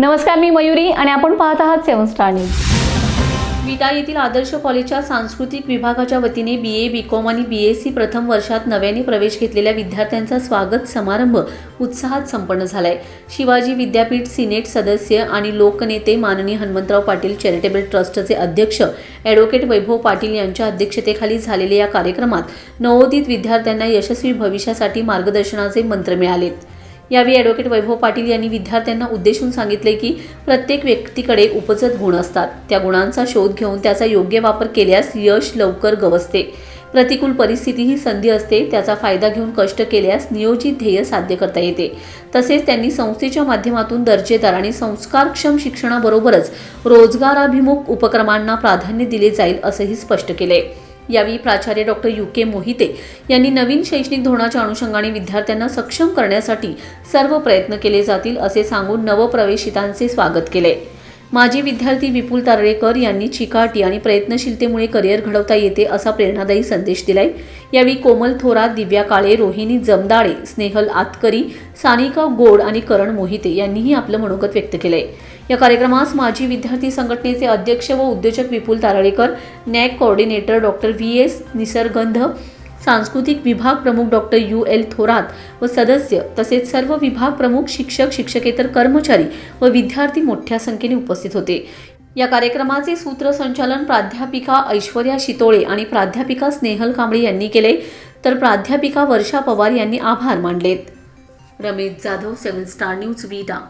नमस्कार मी मयुरी आणि आपण पाहत आहात सेवन स्टार न्यूज. विटा येथील आदर्श कॉलेजच्या सांस्कृतिक विभागाच्या वतीने बी ए बी कॉम आणि बी एस सी प्रथम वर्षात नव्याने प्रवेश घेतलेल्या विद्यार्थ्यांचा स्वागत समारंभ उत्साहात संपन्न झालाय. शिवाजी विद्यापीठ सिनेट सदस्य आणि लोकनेते माननीय हनुमंतराव पाटील चॅरिटेबल ट्रस्टचे अध्यक्ष ॲडव्होकेट वैभव पाटील यांच्या अध्यक्षतेखाली झालेल्या या कार्यक्रमात नवोदित विद्यार्थ्यांना यशस्वी भविष्यासाठी मार्गदर्शनाचे मंत्र मिळालेत. यावेळी ॲडव्होकेट वैभव पाटील यांनी विद्यार्थ्यांना उद्देशून सांगितले की प्रत्येक व्यक्तीकडे उपजत गुण असतात. त्या गुणांचा शोध घेऊन त्याचा योग्य वापर केल्यास यश लवकर गवसते. प्रतिकूल परिस्थिती ही संधी असते. त्याचा फायदा घेऊन कष्ट केल्यास नियोजित ध्येय साध्य करता येते. तसेच त्यांनी संस्थेच्या माध्यमातून दर्जेदार आणि संस्कारक्षम शिक्षणाबरोबरच रोजगाराभिमुख उपक्रमांना प्राधान्य दिले जाईल असंही स्पष्ट केले यावेळी प्राचार्य डॉक्टर यू. के. मोहिते यांनी नवीन शैक्षणिक धोरणाच्या अनुषंगाने विद्यार्थ्यांना सक्षम करण्यासाठी सर्व प्रयत्न केले जातील असे सांगून नवप्रवेशितांचे स्वागत केले. माजी विद्यार्थी विपुल तारळेकर यांनी चिकाटी आणि प्रयत्नशीलतेमुळे करिअर घडवता येते असा प्रेरणादायी संदेश दिलाय. यावेळी कोमल थोरात दिव्या काळे रोहिणी जमदाळे स्नेहल आतकरी सानिका गोड आणि करण मोहिते यांनीही आपलं मनोगत व्यक्त केलंय. या कार्यक्रमास माजी विद्यार्थी संघटनेचे अध्यक्ष व उद्योजक Vipul Taralekar NAAC coordinator doctor V S Nisargandh सांस्कृतिक विभाग प्रमुख डॉक्टर यू एल थोरात व सदस्य तसेच सर्व विभाग प्रमुख शिक्षक शिक्षकेतर कर्मचारी व विद्यार्थी मोठ्या संख्येने उपस्थित होते. या कार्यक्रमाचे सूत्रसंचालन प्राध्यापिका ऐश्वर्या शितोळे आणि प्राध्यापिका स्नेहल कांबळे यांनी केले. तर प्राध्यापिका वर्षा पवार यांनी आभार मानलेत. Ramesh Jadhav seven star news Vita